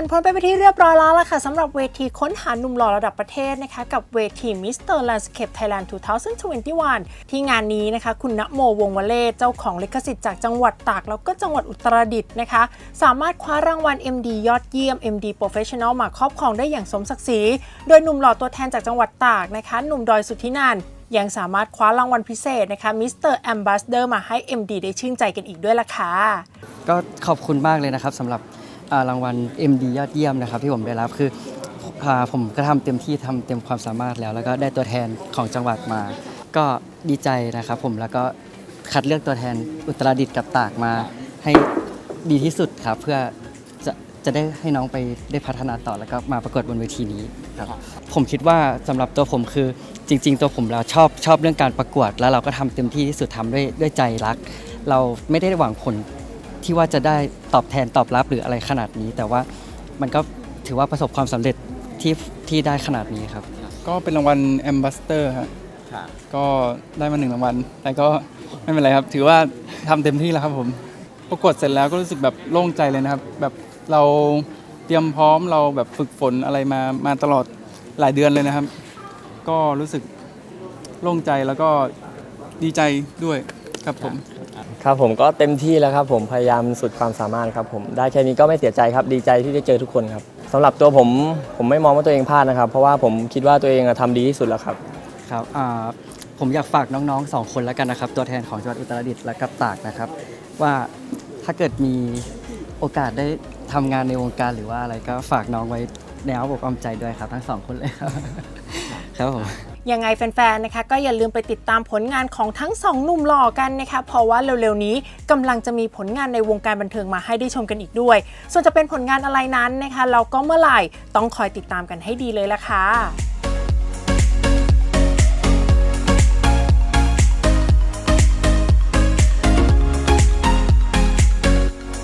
วนไปไปที่เรียบร้อยแล้วล่ะค่ะสำหรับเวทีค้นหาหนุ่มหล่อระดับประเทศนะคะ กับเวที Mr. Landscape Thailand 2021 ที่งานนี้นะคะ คุณณโมวงวเลศเจ้าของลิขสิทธิ์จากจังหวัดตาก แล้วก็จังหวัดอุตรดิตถ์นะคะ สามารถคว้ารางวัล MD ยอดเยี่ยม MD Professional มาครอบครองได้อย่างสมศักดิ์ศรีโดยหนุ่มหล่อตัวแทนจากจังหวัดตากนะคะ หนุ่มดอยสุทธินันยังสามารถคว้ารางวัลพิเศษนะคะ Mr. Ambassador มาให้ MD ได้ชื่นใจกันอีกด้วยล่ะค่ะก็ขอบคุณมากเลยนะครับสำหรับ รางวัล MD ยอดเยี่ยมนะครับที่ผมได้รับคืออ่าผมก็ทำเต็มที่ทำเต็มความสามารถแล้ว แล้วก็ได้ตัวแทนของจังหวัดมา ก็ดีใจนะครับผมแล้วก็คัดเลือกตัวแทนอุตรดิตถ์กับตากมา ให้ดีที่สุดครับเพื่อจะจะได้ให้น้องไปได้พัฒนาต่อแล้วก็มาประกวดบนเวทีนี้ครับผมคิดว่าสำหรับตัวผมคือจริง ๆ ตัวผมเราชอบชอบเรื่องการประกวด แล้วเราก็ทำเต็มที่ที่สุดทำด้วยด้วยใจรัก เราไม่ได้หวังผล ที่ว่าจะได้ตอบแทนตอบรับหรืออะไรขนาดนี้ แต่ว่ามันก็ถือว่าประสบความสำเร็จที่ที่ได้ขนาดนี้ครับ ก็เป็นรางวัลแอมบ s สเตอร์ครับก็ได้มาหนึ่งรางวัลแต่ก็ไม่เป็นไรครับ ถือว่าทำเต็มที่แล้วครับผมประกวดเสร็จแล้วก็รู้สึกแบบโล่งใจเลยนะครับ แบบเราเตรียมพร้อมเราแบบฝึกฝนอะไรมามาตลอดหลายเดือนเลยนะครับ ก็รู้สึกโล่งใจแล้วก็ดีใจด้วยครับผม ครับผมก็เต็มที่แล้วครับผมพยายามสุดความสามารถครับผมได้แค่นี้ก็ไม่เสียใจครับดีใจที่ได้เจอทุกคนครับสำหรับตัวผมผมไม่มองว่าตัวเองพลาดนะครับ เพราะว่าผมคิดว่าตัวเองอะทำดีที่สุดแล้วครับ ครับอ่าผมอยากฝากน้องๆสองคนแล้วกันนะครับ ตัวแทนของจังหวัดอุตรดิตถ์และกับตากนะครับ ว่าถ้าเกิดมีโอกาสได้ทำงานในวงการหรือว่าอะไรก็ฝากน้องไว้ในอ้อมอกอ้อมใจด้วยครับ ทั้งสองคนเลยครับ ครับผม ยังไงแฟนๆ นะคะ ก็อย่าลืมไปติดตามผลงานของทั้งสองหนุ่มหล่อกันนะคะ เพราะว่าเร็วๆ นี้กำลังจะมีผลงานในวงการบันเทิงมาให้ได้ชมกันอีกด้วย ส่วนจะเป็นผลงานอะไรนั้นนะคะ เราก็เมื่อไหร่ต้องคอยติดตามกันให้ดีเลยละค่ะ